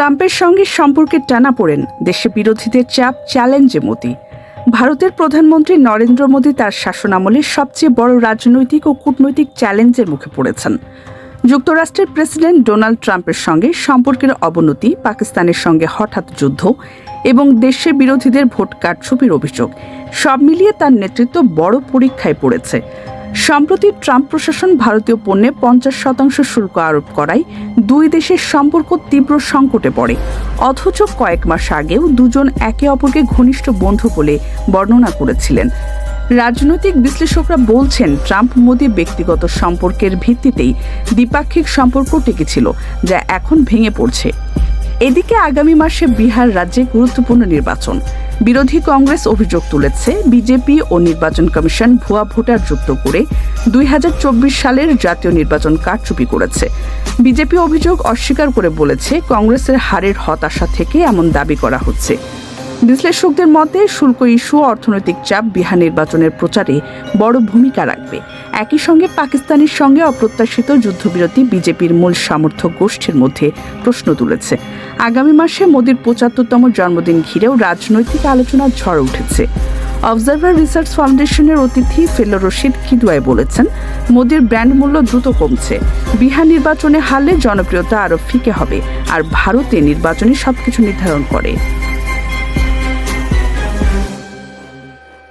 ট্রাম্পের সঙ্গে সম্পর্কে টানা পড়েন দেশে বিরোধীদের চাপ চ্যালেঞ্জে মোদি ভারতের প্রধানমন্ত্রী নরেন্দ্র মোদী তার শাসনামলে সবচেয়ে বড় রাজনৈতিক ও কূটনৈতিক চ্যালেঞ্জের মুখে পড়েছেন। যুক্তরাষ্ট্রের প্রেসিডেন্ট ডোনাল্ড ট্রাম্পের সঙ্গে সম্পর্কের অবনতি, পাকিস্তানের সঙ্গে হঠাৎ যুদ্ধ এবং দেশের বিরোধীদের ভোট কারচুপির অভিযোগ। সব মিলিয়ে তার নেতৃত্ব বড় পরীক্ষায় পড়েছে। সম্প্রতি ট্রাম্প প্রশাসন ভারতীয় পণ্যে পঞ্চাশ শতাংশ শুল্ক আরোপ করায় দুই দেশের সম্পর্ক তীব্র সংকটে পড়ে। অথচ কয়েক মাস আগেও দুজন একে অপরকে ঘনিষ্ঠ বন্ধু বলে বর্ণনা করেছিলেন। রাজনৈতিক বিশ্লেষকরা বলছেন, ট্রাম্প মোদি ব্যক্তিগত সম্পর্কের ভিত্তিতেই দ্বিপাক্ষিক সম্পর্ক টিকেছিল যা এখন ভেঙে পড়ছে। এদিকে আগামী মাসে বিহার রাজ্যে গুরুত্বপূর্ণ নির্বাচন। বিরোধী কংগ্রেস অভিযোগ তুলেছে, বিজেপি ও নির্বাচন কমিশন ভুয়া ভোটার যুক্ত করে দুই হাজার চব্বিশ সালের জাতীয় নির্বাচন কারচুপি করেছে। বিজেপি অভিযোগ অস্বীকার করে বলেছে, কংগ্রেসের হারের হতাশা থেকে এমন দাবি করা হচ্ছে। বিশ্লেষকদের মতে, শুল্ক ইস্যু অর্থনৈতিক চাপ বিহার নির্বাচনের প্রচারে বড় ভূমিকা রাখবে। একই সঙ্গে পাকিস্তানের সঙ্গে অপ্রত্যাশিত যুদ্ধবিরতি বিজেপির মূল সামর্থ্য গোষ্ঠীর মধ্যে প্রশ্ন তুলেছে। আগামী মাসে মোদীর পঁচাত্তরতম জন্মদিন ঘিরেও রাজনৈতিক আলোচনার ঝড় উঠেছে। অবজার্ভার রিসার্চ ফাউন্ডেশনের অতিথি ফেলো রশিদ খিদুয়াই বলেছেন, মোদীর ব্র্যান্ড মূল্য দ্রুত কমছে। বিহার নির্বাচনে হারলে জনপ্রিয়তা আরও ফিকে হবে, আর ভারতে নির্বাচনে সবকিছু নির্ধারণ করে।